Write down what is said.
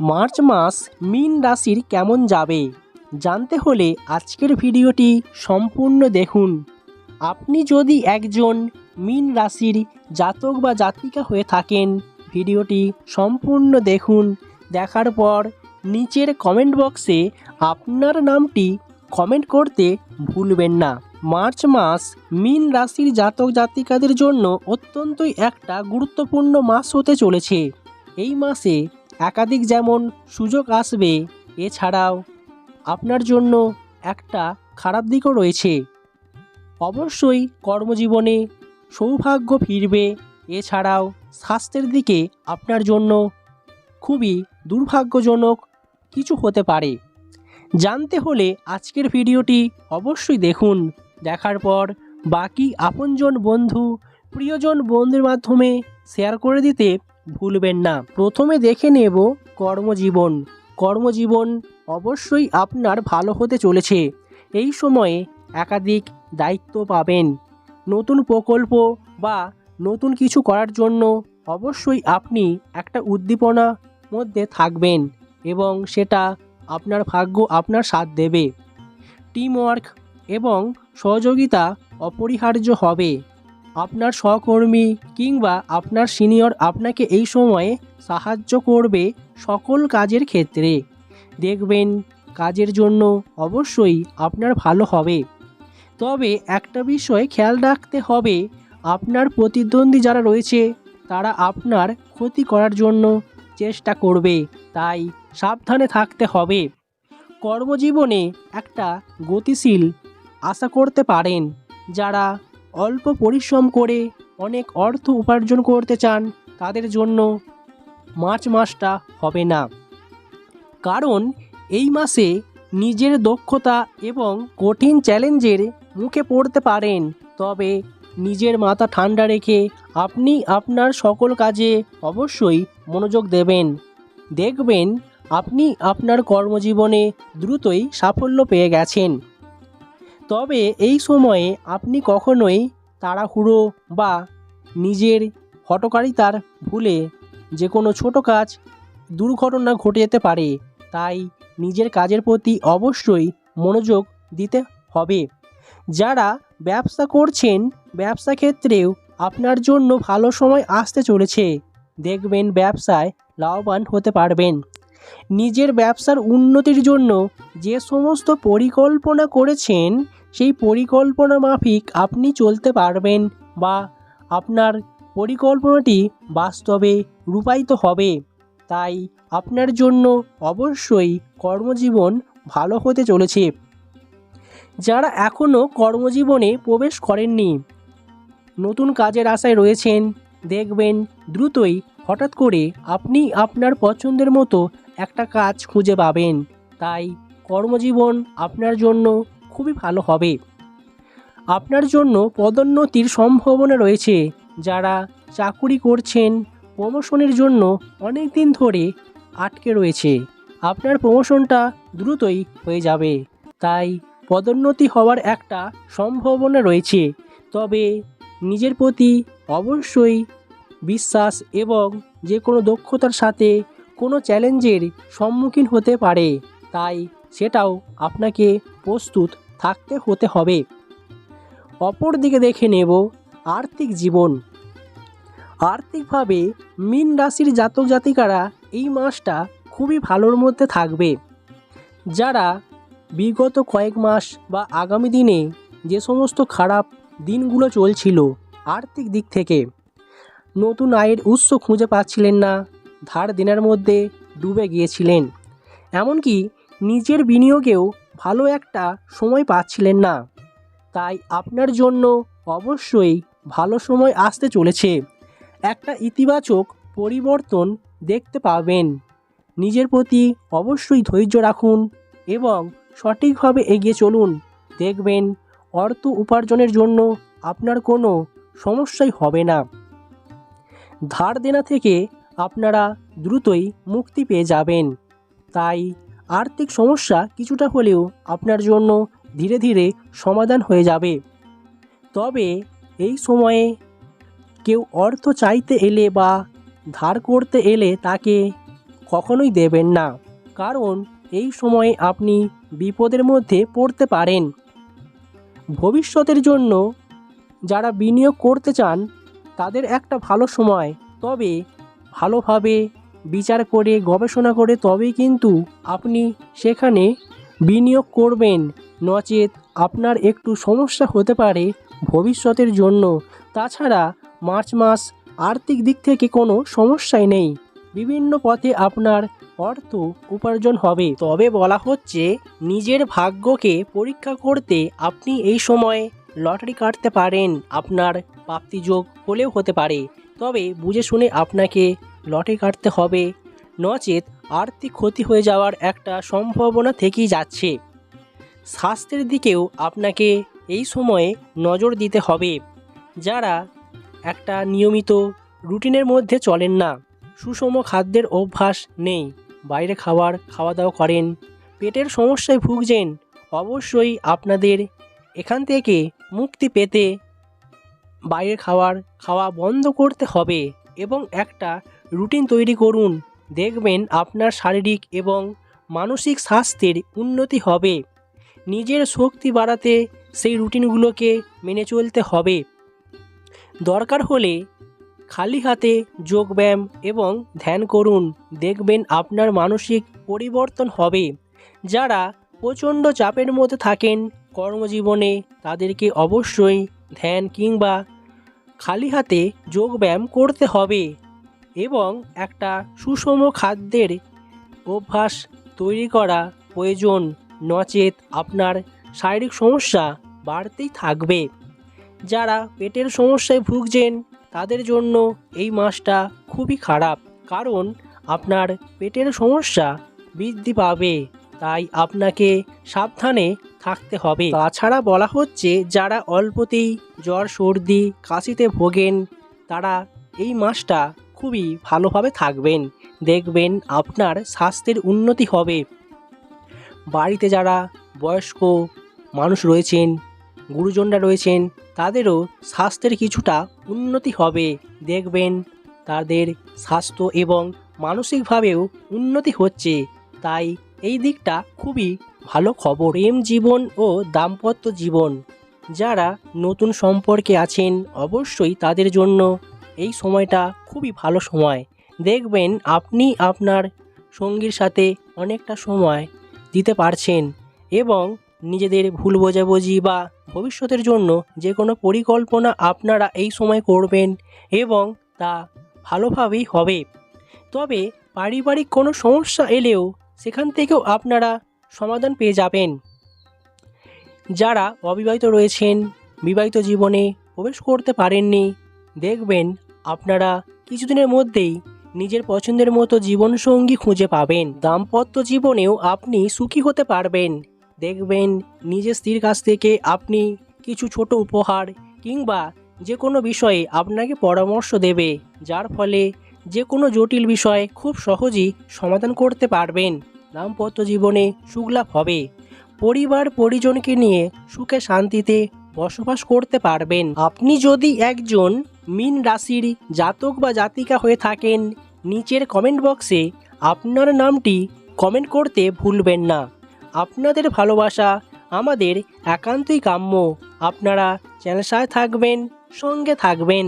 March মাস মিন রাশির কেমন যাবে? জানতে হলে আজকের ভিডিওটি সম্পূর্ণ দেখুন। আপনি যদি একজন মিন রাশির জাতক বা জাতিকা হয়ে থাকেন, ভিডিওটি সম্পূর্ণ দেখুন। দেখার পর নিচের কমেন্ট বক্সে আপনার নামটি কমেন্ট করতে ভুলবেন না। মার্চ মাস মিন রাশির জাতক জাতিকাদের জন্য অত্যন্তই একটা গুরুত্বপূর্ণ মাস হতে চলেছে। এই মাসে একাধিক যেমন সুযোগ আসবে, এছাড়াও আপনার জন্য একটা খারাপ দিকও রয়েছে। অবশ্যই কর্মজীবনে সৌভাগ্য ফিরবে, এছাড়াও স্বাস্থ্যের দিকে আপনার জন্য খুবই দুর্ভাগ্যজনক কিছু হতে পারে। জানতে হলে আজকের ভিডিওটি অবশ্যই দেখুন। দেখার পর বাকি আপনজন বন্ধু, প্রিয়জন বন্ধুর মাধ্যমে শেয়ার করে দিতে ভুলবেন না। প্রথমে দেখে নেব কর্মজীবন। কর্মজীবন অবশ্যই আপনার ভালো হতে চলেছে। এই সময়ে একাধিক দায়িত্ব পাবেন। নতুন প্রকল্প বা নতুন কিছু করার জন্য অবশ্যই আপনি একটা উদ্দীপনা মধ্যে থাকবেন এবং সেটা আপনার ভাগ্য আপনার সাথ দেবে। টিমওয়ার্ক এবং সহযোগিতা অপরিহার্য হবে। আপনার সহকর্মী কিংবা আপনার সিনিয়র আপনাকে এই সময়ে সাহায্য করবে সকল কাজের ক্ষেত্রে। দেখবেন, কাজের জন্য অবশ্যই আপনার ভালো হবে। তবে একটা বিষয় খেয়াল রাখতে হবে, আপনার প্রতিদ্বন্দ্বী যারা রয়েছে, তারা আপনার ক্ষতি করার জন্য চেষ্টা করবে, তাই সাবধানে থাকতে হবে। কর্মজীবনে একটা গতিশীল আশা করতে পারেন, যারা অল্প পরিশ্রম করে অনেক অর্থ উপার্জন করতে চান, তাদের জন্য মার্চ মাসটা হবে না। কারণ এই মাসে নিজের দক্ষতা এবং কঠিন চ্যালেঞ্জের মুখে পড়তে পারেন। তবে নিজের মাথা ঠান্ডা রেখে আপনি আপনার সকল কাজে অবশ্যই মনোযোগ দেবেন। দেখবেন আপনি আপনার কর্মজীবনে দ্রুতই সাফল্য পেয়ে গেছেন। তবে এই সময়ে আপনি কখনোই তাড়াহুড়ো বা নিজের হটকারিতার ভুলে যে কোনো ছোট কাজ, দুর্ঘটনা ঘটে যেতে পারে। তাই নিজের কাজের প্রতি অবশ্যই মনোযোগ দিতে হবে। যারা ব্যবসা করছেন, ব্যবসা ক্ষেত্রেও আপনার জন্য ভালো সময় আসতে চলেছে। দেখবেন ব্যবসায় লাভবান হতে পারবেন। নিজের ব্যবসার উন্নতির জন্য যে সমস্ত পরিকল্পনা করেছেন, সেই পরিকল্পনা মাফিক আপনি চলতে পারবেন বা আপনার পরিকল্পনাটি বাস্তবে রূপায়িত হবে। তাই আপনার জন্য অবশ্যই কর্মজীবন ভালো হতে চলেছে। যারা এখনও কর্মজীবনে প্রবেশ করেননি, নতুন কাজের আশায় রয়েছেন, দেখবেন দ্রুতই হঠাৎ করে আপনি আপনার পছন্দের মতো একটা কাজ খুঁজে পাবেন। তাই কর্মজীবন আপনার জন্য খুবই ভালো হবে। আপনার জন্য পদোন্নতির সম্ভাবনা রয়েছে। যারা চাকুরি করছেন, প্রমোশনের জন্য অনেক দিন ধরে আটকে রয়েছে। আপনার প্রমোশনটা দ্রুতই হয়ে যাবে। তাই পদোন্নতি হওয়ার একটা সম্ভাবনা রয়েছে। তবে নিজের প্রতি অবশ্যই বিশ্বাস এবং যে কোনো দক্ষতার সাথে কোনো চ্যালেঞ্জের সম্মুখীন হতে পারে, তাই সেটাও আপনাকে প্রস্তুত থাকতে হতে হবে। অপর দিকে দেখে নেব আর্থিক জীবন। আর্থিকভাবে মিন রাশির জাতক জাতিকারা এই মাসটা খুবই ভালোর মধ্যে থাকবে। যারা বিগত কয়েক মাস বা আগামী দিনে যে সমস্ত খারাপ দিনগুলো চলছিল আর্থিক দিক থেকে, নতুন আয়ের উৎস খুঁজে পাচ্ছিলেন না ধার দেনার মধ্যে ডুবে গিয়েছিলেন। এমনকি নিজের বিনিয়োগেও ভালো একটা সময় পাচ্ছিলেন না। তাই আপনার জন্য অবশ্যই ভালো সময় আসতে চলেছে। একটা ইতিবাচক পরিবর্তন দেখতে পাবেন। নিজের প্রতি অবশ্যই ধৈর্য রাখুন এবং সঠিকভাবে এগিয়ে চলুন। দেখবেন অর্থ উপার্জনের জন্য আপনার কোনো সমস্যাই হবে না। ধার দেনা থেকে আপনারা দ্রুতই মুক্তি পেয়ে যাবেন। তাই আর্থিক সমস্যা কিছুটা হলেও আপনার জন্য ধীরে ধীরে সমাধান হয়ে যাবে। তবে এই সময়ে কেউ অর্থ চাইতে এলে বা ধার করতে এলে তাকে কখনোই দেবেন না। কারণ এই সময়ে আপনি বিপদের মধ্যে পড়তে পারেন। ভবিষ্যতের জন্য যারা বিনিয়োগ করতে চান, তাদের একটা ভালো সময়। তবে ভালোভাবে বিচার করে, গবেষণা করে, তবেই কিন্তু আপনি সেখানে বিনিয়োগ করবেন। নচেত আপনার একটু সমস্যা হতে পারে ভবিষ্যতের জন্য। তাছাড়া মার্চ মাস আর্থিক দিক থেকে কোনো সমস্যাই নেই। বিভিন্ন পথে আপনার অর্থ উপার্জন হবে। তবে বলা হচ্ছে, নিজের ভাগ্যকে পরীক্ষা করতে আপনি এই সময় লটারি কাটতে পারেন। আপনার প্রাপ্তিযোগ হলেও হতে পারে। তবে বুঝে শুনে আপনাকে লটে কাটতে হবে। নচেত আর্থিক ক্ষতি হয়ে যাওয়ার একটা সম্ভাবনা থেকেই যাচ্ছে। স্বাস্থ্যের দিকেও আপনাকে এই সময়ে নজর দিতে হবে। যারা একটা নিয়মিত রুটিনের মধ্যে চলেন না, সুষম খাদ্যের অভ্যাস নেই, বাইরে খাবার খাওয়া দাওয়া করেন, পেটের সমস্যায় ভুগছেন, অবশ্যই আপনাদের এখান থেকে মুক্তি পেতে বাইরের খাবার খাওয়া বন্ধ করতে হবে এবং একটা রুটিন তৈরি করুন। দেখবেন আপনার শারীরিক এবং মানসিক স্বাস্থ্যের উন্নতি হবে। নিজের শক্তি বাড়াতে সেই রুটিনগুলোকে মেনে চলতে হবে। দরকার হলে খালি হাতে যোগব্যায়াম এবং ধ্যান করুন। দেখবেন আপনার মানসিক পরিবর্তন হবে। যারা প্রচণ্ড চাপের মধ্যে থাকেন, কর্মজীবনে তাদেরকে অবশ্যই ধ্যান কিংবা খালি হাতে যোগব্যায়াম করতে হবে এবং একটা সুষম খাদ্যের অভ্যাস তৈরি করা প্রয়োজন। নচেত আপনার শারীরিক সমস্যা বাড়তেই থাকবে। যারা পেটের সমস্যায় ভুগছেন, তাদের জন্য এই মাসটা খুবই খারাপ কারণ আপনার পেটের সমস্যা বৃদ্ধি পাবে। তাই আপনাকে সাবধানে থাকতে হবে। তাছাড়া বলা হচ্ছে, যারা অল্পতেই জ্বর, সর্দি, কাশিতে ভোগেন, তারা এই মাসটা খুবই ভালোভাবে থাকবেন। দেখবেন আপনার স্বাস্থ্যের উন্নতি হবে। বাড়িতে যারা বয়স্ক মানুষ রয়েছেন, গুরুজনরা রয়েছেন, তাদেরও স্বাস্থ্যের কিছুটা উন্নতি হবে। দেখবেন তাদের স্বাস্থ্য এবং মানসিকভাবেও উন্নতি হচ্ছে। তাই এই দিকটা খুবই ভালো খবর। প্রেম জীবন ও দাম্পত্য জীবন, যারা নতুন সম্পর্কে আছেন, অবশ্যই তাদের জন্য এই সময়টা খুবই ভালো সময়। দেখবেন আপনি আপনার সঙ্গীর সাথে অনেকটা সময় দিতে পারছেন এবং নিজেদের ভুল বোঝাবুঝি বা ভবিষ্যতের জন্য যে কোনো পরিকল্পনা আপনারা এই সময় করবেন এবং তা ভালোভাবেই হবে। তবে পারিবারিক কোনো সমস্যা এলেও সেখান থেকেও আপনারা সমাধান পেয়ে যাবেন। যারা অবিবাহিত রয়েছেন, বিবাহিত জীবনে প্রবেশ করতে পারেননি, দেখবেন আপনারা কিছুদিনের মধ্যেই নিজের পছন্দের মতো জীবনসঙ্গী খুঁজে পাবেন। দাম্পত্য জীবনেও আপনি সুখী হতে পারবেন। দেখবেন নিজের স্ত্রীর কাছ থেকে আপনি কিছু ছোট উপহার কিংবা যে কোনো বিষয়ে আপনাকে পরামর্শ দেবে, যার ফলে যে কোনো জটিল বিষয় খুব সহজেই সমাধান করতে পারবেন। দাম্পত্য জীবনে সুখলাভ হবে। পরিবার পরিজনকে নিয়ে সুখে শান্তিতে বসবাস করতে পারবেন। আপনি যদি একজন মিন রাশির জাতক বা জাতিকা হয়ে থাকেন, নিচের কমেন্ট বক্সে আপনার নামটি কমেন্ট করতে ভুলবেন না। আপনাদের ভালোবাসা, আমাদের একান্তই কাম্য। আপনারা চ্যানেল সাথে থাকবেন, সঙ্গে থাকবেন।